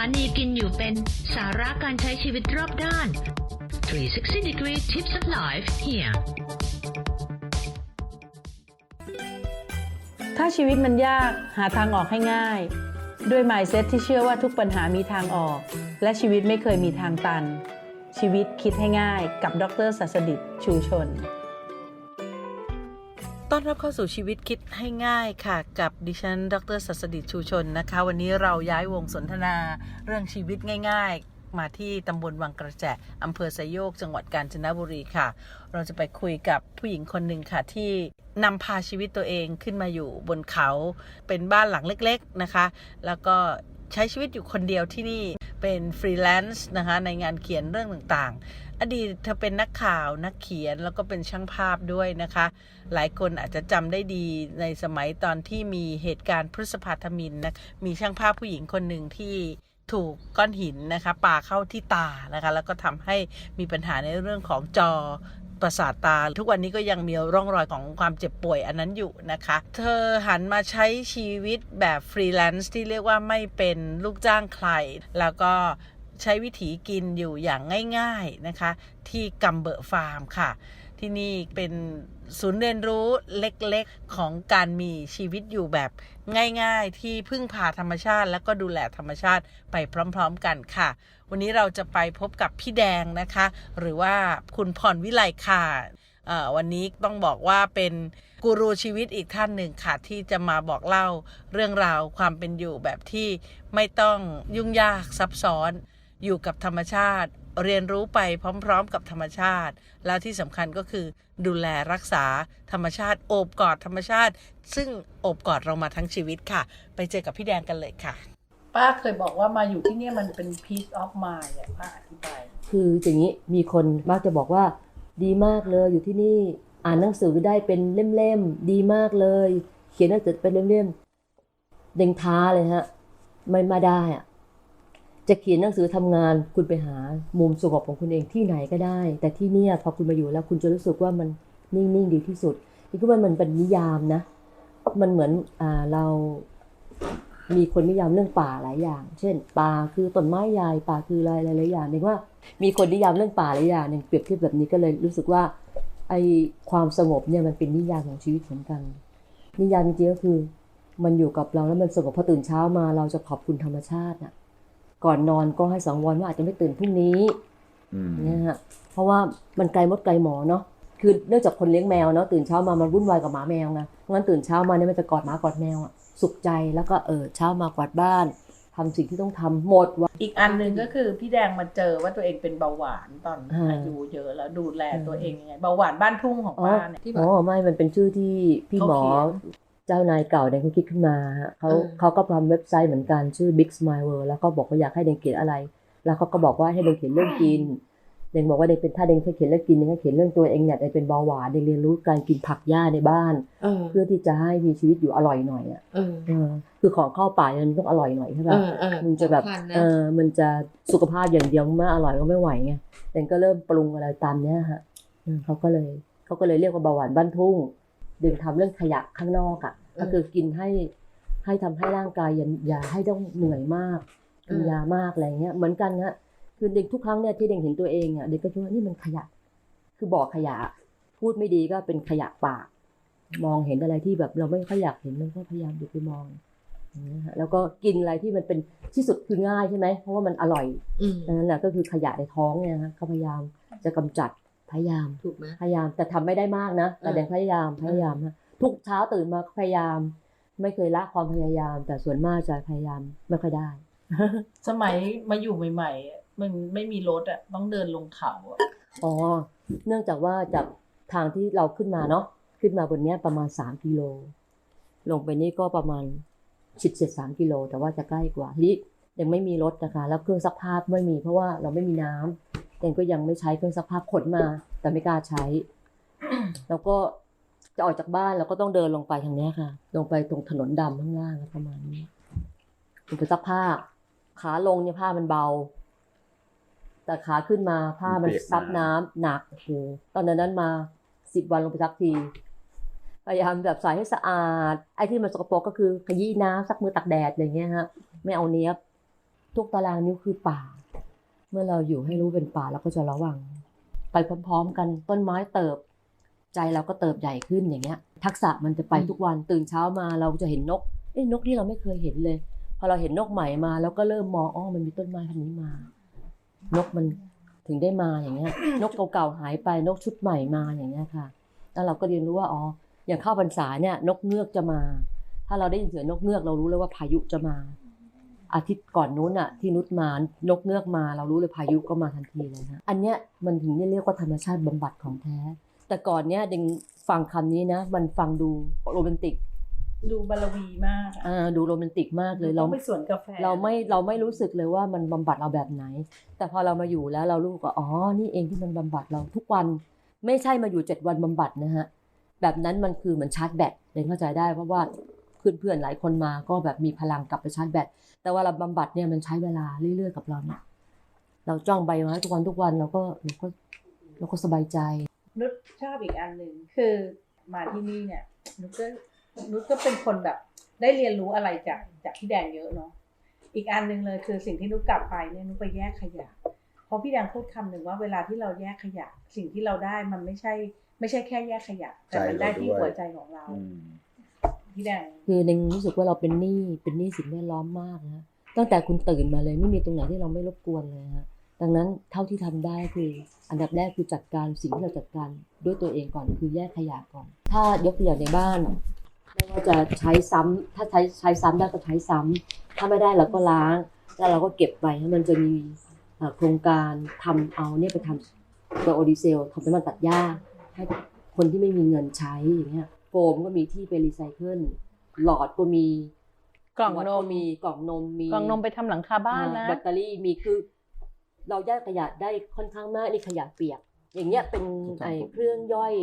านีกินอยู่เป็นสาระการใช้ชีวิตรอบด้าน 360 degree tips of life here ถ้าชีวิตมันยากหาทางออกให้ง่าย ด้วย mindset ที่เชื่อว่าทุกปัญหามีทางออก และชีวิตไม่เคยมีทางตัน ชีวิตคิดให้ง่ายกับดรศัสดิตชูชน ต้อนรับเข้าสู่ชีวิตคิดให้ง่ายค่ะ กับดิฉัน ดรศัสดิชูชนนะคะ วันนี้เราย้ายวงสนทนาเรื่องชีวิตง่าย ๆ มาที่ตำบลวังกระแจอำเภอไซโยก จังหวัดกาญจนบุรีค่ะ เราจะไปคุยกับผู้หญิงคนหนึ่งค่ะ ที่นำพาชีวิตตัวเองขึ้นมาอยู่บนเขา เป็นบ้านหลังเล็ก ๆนะคะ แล้วก็ ใช้ชีวิตอยู่คนเดียวที่นี่เป็นฟรีแลนซ์นะคะในงานเขียนเรื่องต่างๆ อดีตเธอเป็นนักข่าวนักเขียนแล้วก็เป็นช่างภาพด้วยนะคะ หลายคนอาจจะจำได้ดีในสมัยตอนที่มีเหตุการณ์พฤษภาธมินนะมีช่างภาพผู้หญิงคนหนึ่งที่ถูกก้อนหินนะคะปาเข้าที่ตานะคะแล้วก็ทำให้มีปัญหาในเรื่องของจอ ประสาทตา ทุกวันนี้ก็ยังมีร่องรอยของความเจ็บป่วยอันนั้นอยู่นะคะ เธอหันมาใช้ชีวิตแบบฟรีแลนซ์ที่เรียกว่าไม่เป็นลูกจ้างใคร แล้วก็ใช้วิถีกินอยู่อย่างง่าย ๆนะคะ ที่กัมเบอร์ฟาร์มค่ะ ที่นี่เป็นศูนย์เรียนรู้เล็กๆของการมีชีวิตอยู่แบบง่าย ๆ ที่พึ่งพาธรรมชาติ แล้วก็ดูแลธรรมชาติไปพร้อม ๆ กันค่ะ วันนี้เราจะไปพบกับพี่แดงนะคะ หรือว่าคุณพรวิไลค่ะวันนี้ต้องบอกว่าเป็นกูรูชีวิตอีกท่านหนึ่งค่ะ ที่จะมาบอกเล่าเรื่องราวความเป็นอยู่แบบที่ไม่ต้องยุ่งยากซับซ้อนอยู่กับธรรมชาติ เรียนรู้ไปพร้อม ๆ กับธรรมชาติ แล้วที่สำคัญก็คือดูแลรักษาธรรมชาติโอบกอดธรรมชาติ ซึ่งโอบกอดเรามาทั้งชีวิตค่ะ ไปเจอกับพี่แดงกันเลยค่ะ ป้าเคยบอกว่ามาอยู่ที่นี่มันเป็น peace of mind อะป้าอธิบาย คืออย่างนี้มีคนมักจะบอกว่า ดีมากเลยอยู่ที่นี่อ่านหนังสือได้เป็นเล่มๆดีมากเลย เขียนหนังสือเป็นเล่มๆเด้งท้าเลยฮะไม่มาได้อะจะเขียนหนังสือทำงานคุณไปหามุมสงบของคุณเองที่ไหนก็ได้ แต่ที่เนี่ยพอคุณมาอยู่แล้วคุณจะรู้สึกว่ามันนิ่งๆดีที่สุดนี่คือว่ามันเป็นนิยามนะ มันเหมือนอ่าเรา มีคนนิยามเรื่องป่าหลายอย่าง เช่น ป่าคือต้นไม้ใหญ่ป่าคืออะไรหลายๆอย่างเรียกว่า มีคนนิยามเรื่องป่าหลายอย่างหนึ่งเปรียบเทียบแบบนี้ก็เลยรู้สึกว่าไอความสงบเนี่ยมันเป็นนิยามของชีวิตเหมือนกัน นิยามจริงๆก็คือมันอยู่กับเราแล้วมันสงบพอตื่นเช้ามาเราจะขอบคุณธรรมชาติน่ะ ก่อนนอนก็ให้สังวรว่าอาจจะไม่ตื่นพรุ่งนี้อืมเนี่ยฮะเพราะว่ามันไกลมดไกลหมอเนาะคือเนื่องจากคนเลี้ยงแมวเนาะตื่นเช้ามามันวุ่นวายกับหมาแมวไงงั้นตื่นเช้ามาเนี่ยมันจะกอดหมากอดแมวอะ สุขใจแล้วก็เออเช้ามากวาดบ้านทำสิ่งที่ต้องทำหมดวันอีกอันหนึ่งก็คือพี่แดงมาเจอว่าตัวเองเป็นเบาหวานตอนอ่าอายุเยอะแล้วดูแลตัวเองยังไงเบาหวานบ้านทุ่งของป้าเนี่ยที่แบอ๋บอไม่มันเป็นชื่อที่พี่หมอเขาเขียนเจ้านายเก่าเนี่ยเขาคิดขึ้นมาฮะเขาเออเขาก็ทำเว็บไซต์เหมือนกันชื่อ Big Smile World แล้วก็บอกว่าอยากให้เดงเขียนอะไร แล้วเขาก็บอกว่าให้เดงเขียนเรื่องกิน เดงบอกว่าเดงเป็นถ้าเดงแค่เขียนเรื่องกินเดงก็เขียนเรื่องตัวเองเนี่ยเดงเป็นเบาหวานเดงเรียนรู้การกินผักหญ้าในบ้านเออเพื่อที่จะให้มีชีวิตอยู่อร่อยหน่อยอะเออเออคือของเข้าป่าเนี่ยมันต้องอร่อยหน่อยใช่เอป่ะอเออมันจะแบบสำคัญนเออมันจะสุขภาพอย่างเดียวไม่อร่อยก็ไม่ไหวไงเดงก็เริ่มปรุงอะไรตามเนี้ยฮะอืมเขาก็เลยเขาก็เลยเรียกว่าเบาหวานบ้านทุ่งเดึงทำเรื่องขยะข้างนอกอะก็คือกินให้ให้ทำให้ร่างกายอย่าอย่าให้ต้องเหนื่อยมากกินยามากอะไรเงี้ยเหมือนกันนะ คือเด็กทุกครั้งเนี่ยที่เด็กเห็นตัวเองอะเด็กก็คิดว่านี่มันขยะ คือบ่อขยะ พูดไม่ดีก็เป็นขยะปาก มองเห็นอะไรที่แบบเราไม่ค่อยอยากเห็นมันก็พยายามหยุดไปมองอย่างเงี้ยฮะแล้วก็กินอะไรที่มันเป็นที่สุดคือง่ายใช่ไหมเพราะว่ามันอร่อยอืมนั่นแหละก็คือขยะในท้องเนี่ยนะก็พยายามจะกำจัดพยายามถูกไหมพยายามแต่ทำไม่ได้มากนะแต่เออแดงพยายามพยายามนะทุกเช้าตื่นมาก็พยายาม ไม่เคยละความพยายาม แต่ส่วนมากจะพยายามไม่ค่อยได้ สมัยมาอยู่ใหม่ ๆ มันไม่มีรถอะต้องเดินลงเขาอะอ๋อ เนื่องจากว่าจากทางที่เราขึ้นมาเนาะขึ้นมาบนเนี้ยประมาณสามกิโล ลงไปนี่ก็ประมาณชิดเจ็ดสามกิโล แต่ว่าจะใกล้กว่าทีนี้ยังไม่มีรถนะคะ แล้วเครื่องซักผ้าไม่มี เพราะว่าเราไม่มีน้ำเองก็ยังไม่ใช้เครื่องซักผ้าขนมา แต่ไม่กล้าใช้ แล้วก็จะออกจากบ้านเราก็ต้องเดินลงไปทางนี้ค่ะ ลงไปตรงถนนดำข้างล่างประมาณนี้ลงไปซักผ้า ขาลงเนี่ยผ้ามันเบา แต่ขาขึ้นมาผ้ามันเปียกซับน้ำน้ำหนักโอ้โหตอนนั้นมาสิบวันลงไปซักทีพยายามแบบใส่ให้สะอาด ไอ้ที่มันสกปรกก็คือขยี้น้ำซักมือตักแดดอะไรเงี้ยฮะไม่เอาเนี้ยบทุกตารางนิ้วคือป่า เมื่อเราอยู่ให้รู้เป็นป่าเราก็จะระวัง ไปพร้อมๆกันต้นไม้เติบ ใจเราก็เติบใหญ่ขึ้นอย่างเงี้ย ทักษะมันจะไปทุกวันตื่นเช้ามาเราจะเห็นนกเอ้ยนกที่เราไม่เคยเห็นเลย พอเราเห็นนกใหม่มาเราก็เริ่มมองอ๋อมันมีต้นไม้พันนี้มา นกมันถึงได้มาอย่างเงี้ย นกเก่าๆหายไปนกชุดใหม่มาอย่างเงี้ยค่ะ แล้วเราก็เรียนรู้ว่าอ๋ออย่างเข้าพรรษาเนี่ย นกเงือกจะมา ถ้าเราได้ยินเสียงนกเงือกเรารู้เลยว่าพายุจะมา อาทิตย์ก่อนนู้นอะที่นุชมานกเงือกมา เรารู้เลยพายุก็มาทันทีเลยนะอันเนี้ยมันถึงเรียกว่าธรรมชาติบำบัดของแท้ แต่ก่อนเนี้ยดึงฟังคำนี้นะ มันฟังดูโรแมนติก ดูบารวีมากอะอ่าดูโรแมนติกมากเลยเราเราไปสวนกาแฟเราไม่เราไม่รู้สึกเลยว่ามันบำบัดเราแบบไหน แต่พอเรามาอยู่แล้วเรารู้ว่าอ๋อนี่เองที่มันบำบัดเราทุกวัน ไม่ใช่มาอยู่เจ็ดวันบำบัดนะฮะแบบนั้นมันคือเหมือนชาร์จแบตเดนเข้าใจได้เพราะว่าเพื่อนๆหลายคนมาก็แบบมีพลังกลับไปชาร์จแบตแต่ว่าเราบำบัดเนี่ยมันใช้เวลาเรื่อยๆกับเราเนี่ยเราจ้องใบไม้ทุกวันทุกวันเราก็เราก็เราก็สบายใจนุชชอบอีกอันหนึ่งคือมาที่นี่เนี่ยนุชก็ นุชก็เป็นคนแบบ ได้เรียนรู้อะไรจากจากพี่แดงเยอะเนาะอีกอันหนึ่งเลยคือสิ่งที่นุชกลับไปเนี่ยนุชไปแยกขยะเพราะพี่แดงพูดคำหนึ่งว่าเวลาที่เราแยกขยะ สิ่งที่เราได้มันไม่ใช่ ไม่ใช่แค่แยกขยะ แต่มันได้ที่หัวใจของเราอืมพี่แดงคือเดงรู้สึกว่าเราเป็นหนี้เป็นหนี้สิ่งแวดล้อมมากนะตั้งแต่คุณตื่นมาเลยไม่มีตรงไหนที่เราไม่รบกวนเลยฮะดังนั้นเท่าที่ทำได้คืออันดับแรกคือจัดการสิ่งที่เราจัดการด้วยตัวเองก่อนคือแยกขยะก่อน ถ้ายกตัวอย่างในบ้าน ไม่ว่าจะใช้ซ้ำถ้าใช้ใช้ซ้ำได้ก็ใช้ซ้ำถ้าไม่ได้เราก็ล้าง แล้วเราก็เก็บไปมันจะมีเอ่อโครงการทำเอาเนี่ยไปทำตัวโอดีเซลทำน้ำมันตัดหญ้าให้กับคนที่ไม่มีเงินใช้อย่างเงี้ยโฟมก็มีที่ไปรีไซเคิลหลอดก็มีกล่องขวดนมมีกล่องนมมีกล่องนมไปทำหลังคาบ้านนะแบตเตอรี่มีคือเราแยกขยะได้ค่อนข้างมากนี่ขยะเปียก อย่างเงี้ยเป็นไอเครื่องย่อย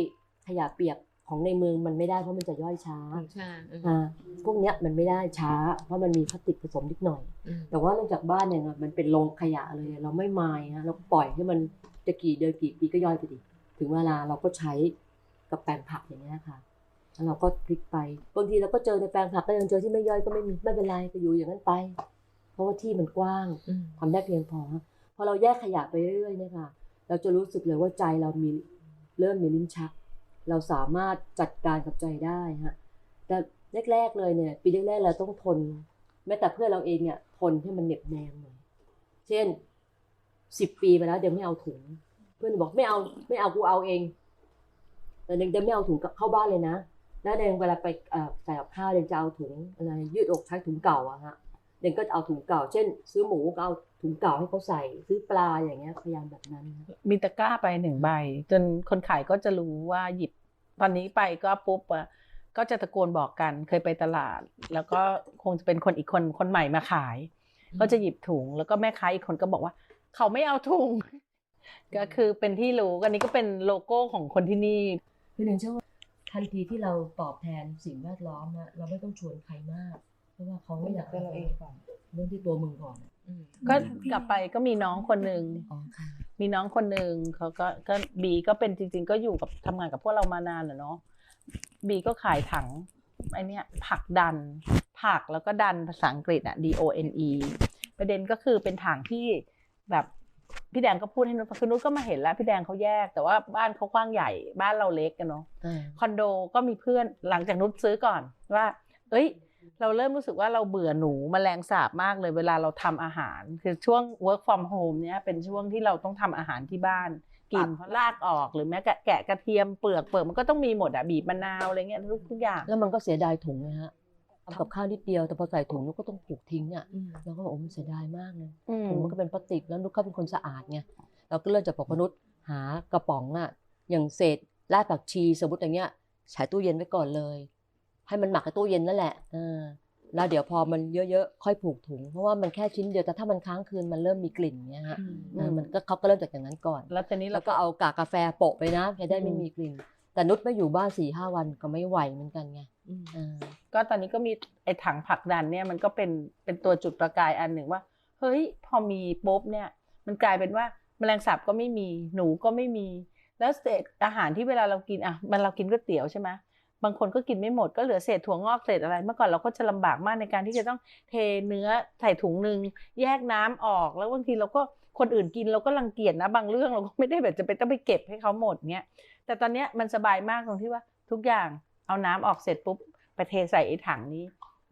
ขยะเปียก ของในเมืองมันไม่ได้เพราะมันจะย่อยช้าใช่เอออ่าพวกเนี้ยมันไม่ได้ช้า เพราะมันมีพลาสติกผสมนิดหน่อยอืมแต่ว่าเนื่องจากบ้านเนี่ยนะมันเป็นโรงขยะเลยเราไม่มายฮะเราปล่อยให้มันจะกี่เดือนกี่ปีก็ย่อยไปดิถึงเวลาเราก็ใช้กับแปลงผักอย่างเงี้ยค่ะแล้วเราก็พลิกไปบางทีเราก็เจอในแปลงผักก็ยังเจอที่ไม่ย่อยก็ไม่มีไม่เป็นไรก็อยู่อย่างนั้นไป เพราะว่าที่มันกว้างอืมทำได้เพียงพอฮะพอเราแยกขยะไปเรื่อยๆเนี่ยค่ะ เราจะรู้สึกเลยว่าใจเรามีเริ่มมีลิ้นชัก เราสามารถจัดการกับใจได้ฮะแต่แรกๆเลยเนี่ย ปีแรกๆเราต้องทน แม้แต่เพื่อนเราเองเนี่ยทนให้มันเหน็บแนมหน่อยเช่นสิบปีไปแล้วเดี๋ยวไม่เอาถุง เพื่อนบอกไม่เอาไม่เอากูเอาเองแต่เด็กเดิมไม่เอาถุงเข้าบ้านเลยนะแล้วเด็กเวลาไปใส่กับข้าวเด็กจะเอาถุงอะไรยืดอกใช้ถุงเก่าอะฮะเด็กก็จะเอาถุงเก่า เช่น ซื้อหมูก็เอา ถุงเก่าให้เขาใส่ซื้อปลาอย่างเงี้ยพยายามแบบนั้นฮะมีตะกร้าไปหนึ่งใบ จนคนขายก็จะรู้ว่าหยิบตอนนี้ไปก็ปุ๊บอะก็จะตะโกนบอกกันเคยไปตลาด แล้วก็คงจะเป็นคนอีกคนคนใหม่มาขาย ก็จะหยิบถุงแล้วก็แม่ค้าอีกคนก็บอกว่า เขาไม่เอาถุงก็คือเป็นที่รู้อันนี้ก็เป็นโลโก้ของคนที่นี่คือหนึ่งเชื่อว่าทันทีที่เราตอบแทนสิ่งแวดล้อมอะเราไม่ต้องชวนใครมาก เพราะว่าเขาไม่อยากเป็นเราเองก่อนเรื่องที่ตัวมึงก่อนอะอืม ก็กลับไปก็มีน้องคนหนึ่งอ๋อค่ะมีน้องคนหนึ่งเขาก็ก็บีก็เป็นจริง ๆ ก็อยู่กับทำงานกับพวกเรามานานอะเนาะบีก็ขายถังไอเนี้ยผักดัน ผักแล้วก็ดันภาษาอังกฤษอะ D O N E ประเด็นก็คือเป็นถังที่แบบพี่แดงก็พูดให้นุชคือนุชก็มาเห็นแล้วพี่แดงเขาแยก แต่ว่าบ้านเขากว้างใหญ่บ้านเราเล็กกันเนาะอ่าคอนโดก็มีเพื่อนหลังจากนุชซื้อก่อนว่า เอ้ย เราเริ่มรู้สึกว่าเราเบื่อหนูแมลงสาบมากเลยเวลาเราทำอาหาร คือช่วง work from home เนี้ยเป็นช่วงที่เราต้องทำอาหารที่บ้านกินเพราะลากออกหรือแม้กะแกะกระเทียมเปลือกเปลือกมันก็ต้องมีหมดอะบีบมะนาวอะไรเงี้ยทุกทุกอย่าง แล้วมันก็เสียดายถุงนะฮะทำกับข้าวนิดเดียวแต่พอใส่ถุงนุกก็ต้องผูกทิ้งอะอืมเราก็บอกโอ้มันเสียดายมากเลยอืมถุงมันก็เป็นพลาสติกแล้วนุกเขาเป็นคนสะอาดไงเราก็เริ่มจากบอกว่านุชหากระป๋องอะอย่างเศษรากผักชีสมมติอย่างเงี้ยใช้ตู้เย็นไว้ก่อนเลย ให้มันหมักในตู้เย็นนั่นแหละเออแล้วเดี๋ยวพอมันเยอะๆ ค่อยผูกถุง เพราะว่ามันแค่ชิ้นเดียวแต่ถ้ามันค้างคืนมันเริ่มมีกลิ่นเงี้ยฮะอืมเออมันก็เขาก็เริ่มจากอย่างนั้นก่อน แล้วทีนี้แล้เราวก็เอากากกาแฟโปะไปนะจะได้ไม่อืมมีกลิ่น แต่นุชไม่อยู่บ้านสี่ห้าวันก็ไม่ไหวเหมือนกันไงอืมอ่าก็ตอนนี้ก็มีไอ้ถังผลักดันเนี่ยมันก็เป็นเป็นตัวจุดประกายอันหนึ่งว่า เฮ้ยพอมีปุ๊บเนี่ยมันกลายเป็นว่าแมลงสาบก็ไม่มีหนูก็ไม่มี แล้วเศษอาหารที่เวลาเรากินอะมันเรากินก๋วยเตี๋ยวใช่ไหม บางคนก็กินไม่หมดก็เหลือเศษถั่วงอกเศษอะไร เมื่อก่อนเราก็จะลำบากมากในการที่จะต้องเทเนื้อใส่ถุงหนึ่งแยกน้ำออก แล้วบางทีเราก็คนอื่นกินเราก็รังเกียจนะ บางเรื่องเราก็ไม่ได้แบบจะไปต้องไปเก็บให้เขาหมดเนี้ยแต่ตอนเนี้ยมันสบายมากตรงที่ว่าทุกอย่างเอาน้ำออกเสร็จปุ๊บไปเทใส่ไอ้ถังนี้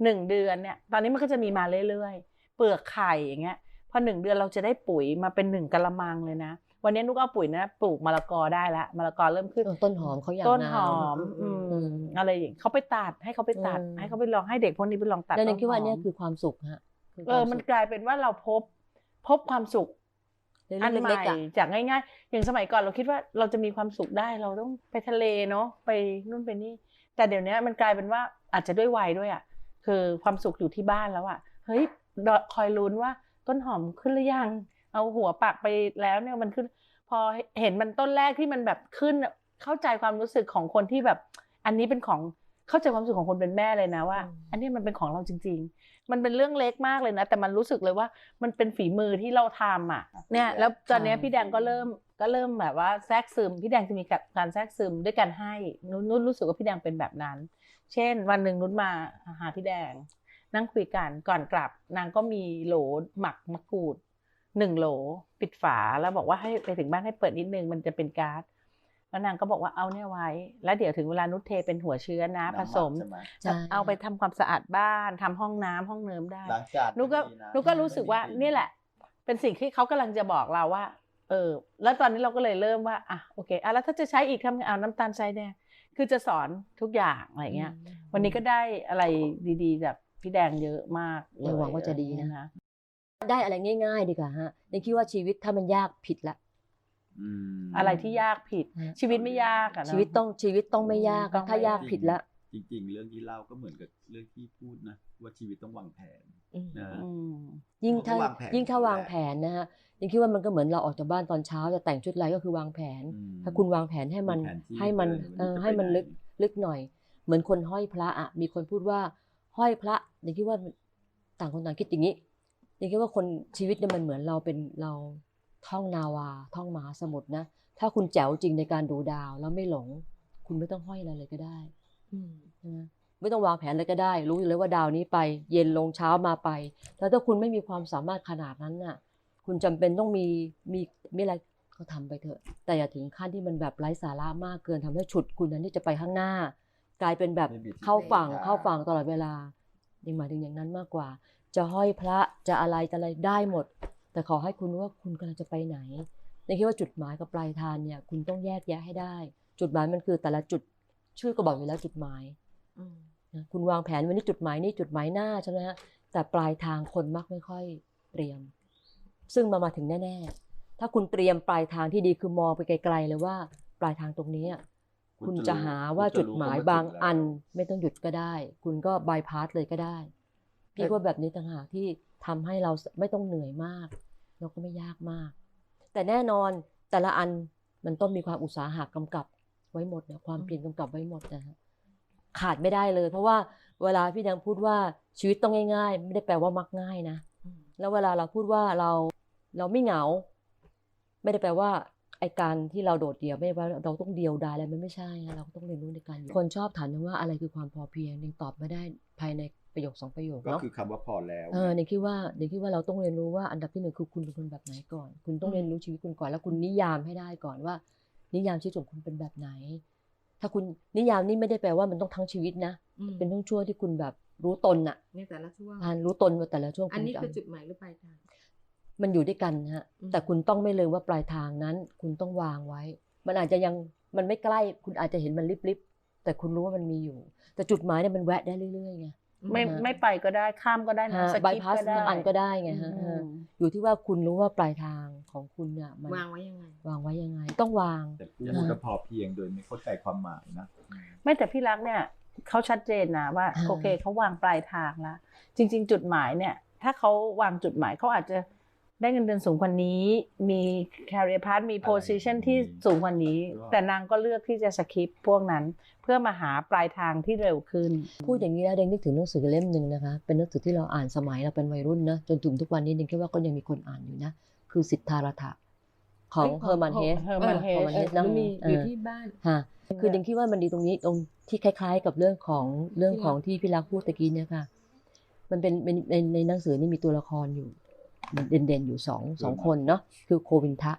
หนึ่งเดือนเนี่ยตอนนี้มันก็จะมีมาเรื่อยๆ เปลือกไข่อย่างเงี้ยพอหนึ่งเดือนเราจะได้ปุ๋ยมาเป็นหนึ่งกะละมังเลยนะ วันนี้นุกเอาปุ๋ยนะปลูกมะละกอได้แล้วมะละกอเริ่มขึ้นเออต้นหอมเขาอย่างต้นงามหอม อืมอืมอะไรอย่างเขาไปตัดให้เขาไปตัดอืมให้เขาไปลองให้เด็กพวกนี้ไปลองตัดแล้วนึต้กคิดว่าหมเนี่ยคือความสุขฮะคืเออมันกลายเป็นว่าเราพบพบความสุขเรื่อัอนงใหเล็ม่กๆอะจากง่าย ๆ อย่างสมัยก่อนเราคิดว่าเราจะมีความสุขได้เราต้องไปทะเลเนาะไปนู่นไปนี่ แต่เดี๋ยวนี้มันกลายเป็นว่าอาจจะด้วยวัยด้วยอะคือความสุขอยู่ที่บ้านแล้วอะเฮ้ยคอยลุ้นว่าต้นหอมขึ้นหรือยัง เอาหัวปักไปแล้วเนี่ยมันขึ้น พอเห็นมันต้นแรกที่มันแบบขึ้นอะเข้าใจความรู้สึกของคนที่แบบ อันนี้เป็นของเข้าใจความรู้สึกของคนเป็นแม่เลยนะว่าอืมอันนี้มันเป็นของเราจริง ๆ มันเป็นเรื่องเล็กมากเลยนะ แต่มันรู้สึกเลยว่ามันเป็นฝีมือที่เราทำอะเนี่ยแล้วตอนเนี้ยพี่แดงก็เริ่มก็เริ่มแบบว่าแทรกซึมพี่แดงจะมีการแทรกซึมด้วยการให้นุชนุชรู้สึกว่าพี่แดงเป็นแบบนั้น เช่น วันหนึ่งนุชมาหาพี่แดง นั่งคุยกันก่อนกลับ นางก็มีโหลหมักมะกรูดหนึ่งโหลปิดฝาแล้วบอกว่าให้ไปถึงบ้านให้เปิดนิดนึงมันจะเป็นก๊าซ แล้วนางก็บอกว่าเอาเนี่ยไว้ แล้วเดี๋ยวถึงเวลานุชเทเป็นหัวเชื้อนะผสมใช่ไหมใช่เอาไปทำความสะอาดบ้านทำห้องน้ำห้องเนิมได้ล้างจานนุกก็ดีะนุกก็รู้สึกว่าไม่มีนี่แหละ เป็นสิ่งที่เขากำลังจะบอกเราว่า เออ แล้วตอนนี้เราก็เลยเริ่มว่าอะโอเคอะแล้วถ้าจะใช้อีกทำไงเอาน้ำตาลทรายแดงคือจะสอนทุกอย่างอะไรเงี้ย วันนี้ก็ได้อะไรดีๆจากพี่แดงเยอะมากเลเดี๋ยยวหวังว่าจะดีนะนะได้อะไรง่าย ๆ ดีกว่าฮะในคิดว่าชีวิตถ้ามันยากผิดละ อืมอะไรที่ยากผิดอืมชีวิตไม่ยากอะเนอะชีวิตต้องชีวิตต้องไม่ยากต้องไม่ถ้ายากผิดละจริง ๆ เรื่องที่เล่าก็เหมือนกับเรื่องที่พูดนะว่าชีวิตต้องวางแผนอืมนะอืมยิ่งถ้าเขาก็วางแผนยิ่งถ้าวางแหละแผนนะฮะยิ่งคิดว่ามันก็เหมือนเราออกจากบ้านตอนเช้าจะแต่งชุดอะไรก็คือวางแผนอืมถ้าคุณวางแผนให้มันมีแผนที่ให้มันเลยเออว่าจะให้มันไปไหนลึกลึกหน่อย เหมือนคนห้อยพระอะมีคนพูดว่าห้อยพระอย่างคิดว่าต่างคนต่างคิดอย่างนี้อย่างคิดว่าคนชีวิตเนี่ยมันเหมือนเราเป็นเรา ท่องนาวา ท่องมหาสมุทรนะ ถ้าคุณแจ๋วจริงในการดูดาวแล้วไม่หลง คุณไม่ต้องห้อยอะไรเลยก็ได้ใช่ไหมไม่ต้องวางแผนเลยก็ได้ รู้อยู่เลยว่าดาวนี้ไป เย็นลงเช้ามาไปแล้วถ้าคุณไม่มีความสามารถขนาดนั้นน่ะ คุณจำเป็นต้องมีมีมีอะไรก็ทำไปเถอะ แต่อย่าถึงขั้นที่มันแบบไร้สาระมากเกินทำให้ฉุดคุณนั้นที่จะไปข้างหน้า กลายเป็นแบบไม่มีที่เข้าฝั่งไปทางเข้าฝั่งตลอดเวลายังหมายถึงอย่างนั้นมากกว่า จะห้อยพระจะอะไรจะอะไรได้หมด แต่ขอให้คุณรู้ว่าคุณกำลังจะไปไหนในคิดว่าจุดหมายกับปลายทางเนี่ย คุณต้องแยกแยะให้ได้ จุดหมายมันคือแต่ละจุดชื่อก็บอกอยู่แล้วจุดหมายนะคุณวางแผนวันนี้จุดหมายนี่จุดหมายหน้าใช่ไหมฮะแต่ปลายทางคนมักไม่ค่อยเตรียม ซึ่งมามาถึงแน่ๆ ถ้าคุณเตรียมปลายทางที่ดีคือมองไปไกลๆเลยว่า ปลายทางตรงนี้อะคุณจะหาว่าจุดหมายบางอันไม่ต้องหยุดก็ได้ คุณก็บายพาสเลยก็ได้ พี่ว่าแบบนี้ต่างหากที่ ทำให้เราไม่ต้องเหนื่อยมาก แล้วก็ไม่ยากมาก แต่แน่นอนแต่ละอันมันต้องมีความอุตสาหะกำกับไว้หมดเนี่ยความเพียรกำกับไว้หมดนะขาดไม่ได้เลย เพราะว่าเวลาพี่ดังพูดว่าชีวิตต้องง่าย ๆ ไม่ได้แปลว่ามักง่ายนะ แล้วเวลาเราพูดว่าเราเราไม่เหงา ไม่ได้แปลว่าไอการที่เราโดดเดี่ยวไม่ได้ว่าเราต้องเดียวดายอะไรมันไม่ใช่เราต้องเรียนรู้ในการคนชอบถามว่าอะไรคือความพอเพียงยังตอบไม่ได้ภายใน ประโยคสองประโยคก็เนาะคือคำว่าพอแล้วเออเนยคิดว่าเนยคิดว่าเราต้องเรียนรู้ว่าอันดับที่หนึ่งคือคุณเป็นคนแบบไหนก่อน คุณต้องเรียนรู้ชีวิตคุณก่อน แล้วคุณนิยามให้ได้ก่อนว่า นิยามชีวิตของคุณเป็นแบบไหน ถ้าคุณนิยามนี่ไม่ได้แปลว่ามันต้องทั้งชีวิตนะ เป็นช่วงช่วงๆที่คุณแบบรู้ตนอะในแต่ละช่วงการรู้ตนว่าแต่ละช่วงอันนี้ณจะคือจุดหมายหรือปลายทางมันอยู่ด้วยกันฮะอืมแต่คุณต้องไม่ลืมว่าปลายทางนั้น คุณต้องวางไว้ มันอาจจะยังมันไม่ใกล้ คุณอาจจะเห็นมันลิบๆแต่คุณรู้ว่ามันมีอยู่ แต่จุดหมายเนี่ยมันแวะได้เรื่อยๆไง ไม่นะฮะไม่ไปก็ได้ข้ามก็ได้นะฮะสบายกิปพาสก็ได้อันก็ได้ไงฮะอืเออมอยู่ที่ว่าคุณรู้ว่าปลายทางของคุณเนี่ยมันวางไว้ยังไง วางไว้ยังไง ต้องวางแต่พูดก็พอเพียงโดยไม่เข้าใจความหมายนะไม่แต่พี่รักเนี่ยเขาชัดเจนนะว่าอ่าโอเคเขาวางปลายทางแล้วจริง ๆ จุดหมายเนี่ย ถ้าเขาวางจุดหมายเขาอาจจะ ได้เงินเดือนสูงกว่านี้ มี career path มี position ที่สูงกว่านี้ แต่นางก็เลือกที่จะสคิปพวกนั้น เพื่อมาหาปลายทางที่เร็วขึ้น พูดอย่างนี้แล้วเด้งนึกถึงหนังสือเล่มหนึ่งนะคะ เป็นหนังสือที่เราอ่านสมัยเราเป็นวัยรุ่นนะจนถึงทุกวันนี้เด้งคิดว่าก็ยังมีคนอ่านอยู่นะ คือสิทธารัตะของเฮ้ยเฮอร์มันเฮส Hermann Hesse เฮอร์มันเฮสเออนะมันมีเออยู่อที่บ้านฮะคือดิงคิดว่ามันดีตรงนี้ตรงที่คล้าย ๆ กับเรื่องของเรื่องของที่พี่รักพูดตะกี้เนี่ยค่ะ มันเป็นเป็นในในหนังสือนี่มีตัวละครอยู่ เด่นๆอยู่สองสองคนเนาะคือโควินทะ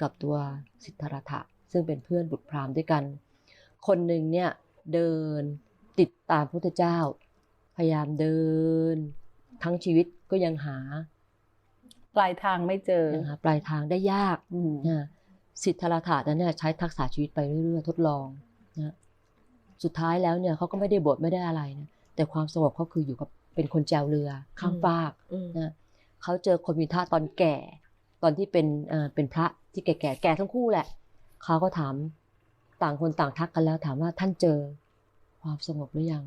กับตัวสิทธารัฐะซึ่งเป็นเพื่อนบุตรพราหมณ์ด้วยกัน คนหนึ่งเนี่ยเดินติดตามพระพุทธเจ้า พยายามเดิน ทั้งชีวิตก็ยังหา ปลายทางไม่เจอยังหาปลายทางได้ยากอืมนะสิทธาราถานั้นเนี่ยใช้ทักษะชีวิตไปเรื่อยๆทดลองนะสุดท้ายแล้วเนี่ยเขาก็ไม่ได้บทไม่ได้อะไรนะแต่ความสงบเขาคืออยู่กับเป็นคนแจวเรือข้ามฟากนะ เขาเจอคนมีท่าตอนแก่ ตอนที่เป็นเอ่อเป็นพระที่แก่ๆแก่ทั้งคู่แหละเขาก็ถามต่างคนต่างทักกันแล้วถามว่าท่านเจอ ความสงบหรือยัง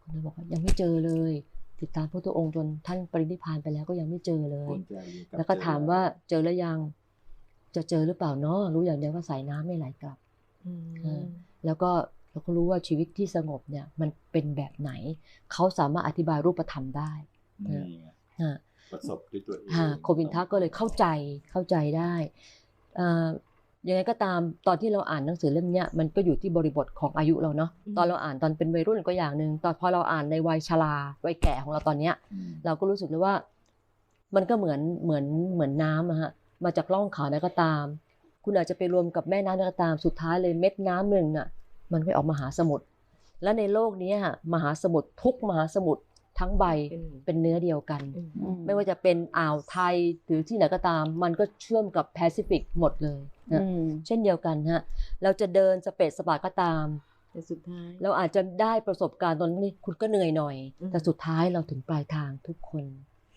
คนนั้นบอกว่ายังไม่เจอเลย ติดตามพระพุทธองค์จนท่านปรินิพพานไปแล้วก็ยังไม่เจอเลยคนใจอยู่บแล้วก็เจอถามว่าเจอแล้วยัง จะเจอหรือเปล่าเนาะรู้อย่างเดียวว่าสายน้ำไม่ไหลกลับเออแล้วก็เราก็รู้ว่าชีวิตที่สงบเนี่ยมันเป็นแบบไหน เขาสามารถอธิบายรูปธรรมได้นี่ไงฮะ ประสบด้วยตัวเองฮะโควินทักก็เลยเข้าใจเข้าใจได้อ่ายังไงก็ตามตอนที่เราอ่านหนังสือเล่มเนี้ยมันก็อยู่ที่บริบทของอายุเราเนาะตอนเราอ่านตอนเป็นวัยรุ่นก็อย่างหนึ่งตอนพอเราอ่านในวัยชราวัยแก่ของเราตอนเนี้ยอืมเราก็รู้สึกเลยว่า มันก็เหมือนเหมือนเหมือนน้ำอะฮะมาจากร่องเขาแล้วก็ตาม คุณอาจจะไปรวมกับแม่น้ำแล้วก็ตามสุดท้ายเลยเม็ดน้ำหนึ่งน่ะ มันก็ออกมหาสมุทรและในโลกนี้ฮะมหาสมุทรทุกมหาสมุทร ทั้งใบเป็นเนื้อเดียวกัน ไม่ว่าจะเป็นอ่าวไทยหรือที่ไหนก็ตาม มันก็เชื่อมกับแปซิฟิกหมดเลยนะอืมเช่นเดียวกันฮะเราจะเดินสเปซสปาก็ตามแต่สุดท้าย เราอาจจะได้ประสบการณ์ตอนนี้คุณก็เหนื่อยหน่อยอืมแต่สุดท้ายเราถึงปลายทางทุกคน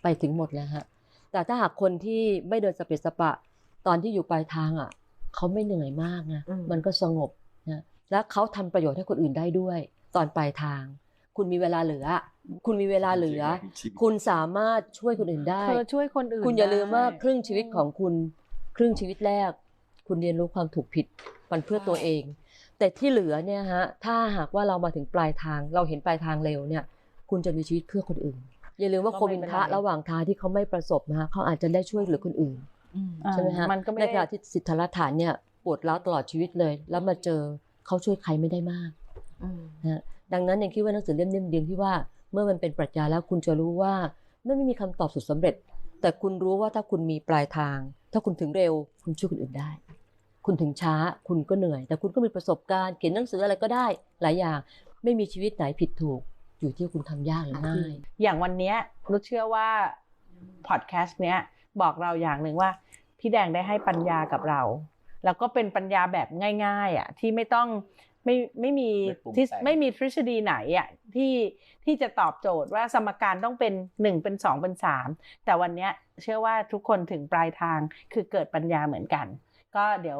ไปถึงหมดแล้วฮะแต่ถ้าหากคนที่ไม่เดินสเปซสปะ ตอนที่อยู่ปลายทางอะเขาไม่เหนื่อยมากนะมันก็สงบนะและเขาทำประโยชน์ให้คนอื่นได้ด้วย ตอนปลายทาง คุณมีเวลาเหลือ คุณมีเวลาเหลือชีวิตคุณสามารถช่วยคนอื่นได้เธอช่วยคนอื่นคุณอย่าลืมว่าได้ครึ่งชีวิตของคุณครึ่งชีวิตแรก คุณเรียนรู้ความถูกผิดมันเพื่อตัวเอง แต่ที่เหลือเนี่ยฮะถ้าหากว่าเรามาถึงปลายทาง เราเห็นปลายทางเร็วเนี่ย คุณจะมีชีวิตเพื่อคนอื่น อย่าลืมว่าโควินทะระหว่างทางที่เขาไม่ประสบนะฮะเขาอาจจะได้ช่วยเหลือคนอื่นอ่าใช่ไหมฮะมันก็ไม่ในได้ขณะที่สิทธารัฐานเนี่ยปวดร้าวตลอดชีวิตเลย แล้วมาเจอเขาช่วยใครไม่ได้มากอืมนะฮะ ดังนั้นยังคิดว่าหนังสือเล่มนี้เดียวที่ว่าเมื่อมันเป็นปรัชญาแล้วคุณจะรู้ว่ามันไม่มีคำตอบสุดสำเร็จ แต่คุณรู้ว่าถ้าคุณมีปลายทาง ถ้าคุณถึงเร็ว คุณช่วยคนอื่นได้ คุณถึงช้าคุณก็เหนื่อย แต่คุณก็มีประสบการณ์เขียนหนังสืออะไรก็ได้ หลายอย่างไม่มีชีวิตไหนผิดถูก อยู่ที่คุณทำยากหรือง่ายอย่างวันนี้ยนุชเชื่อว่าพอดแคสต์เนี้ยบอกเราอย่างหนึ่งว่าพี่แดงได้ให้ปัญญากับเรา แล้วก็เป็นปัญญาแบบง่ายๆอะที่ไม่ต้อง ไม่ไม่มีไม่ปรุงที่แต่งไม่มีทฤษฎีไหนอะที่ที่จะตอบโจทย์ว่าสมการต้องเป็นหนึ่งเป็นสองเป็นสามแต่วันเนี้ยเชื่อว่าทุกคนถึงปลายทางคือเกิดปัญญาเหมือนกัน ก็เดี๋ยว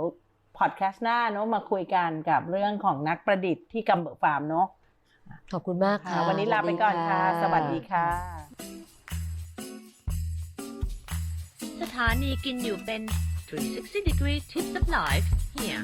พอดแคสต์หน้าเนาะมาคุยกันกับเรื่องของนักประดิษฐ์ที่กัมเบอร์ฟาร์มเนาะขอบคุณมากค่ะค่ะ วันนี้ลาไปก่อนค่ะ สวัสดีค่ะ สถานีกินอยู่เป็น 360 degree tips of life here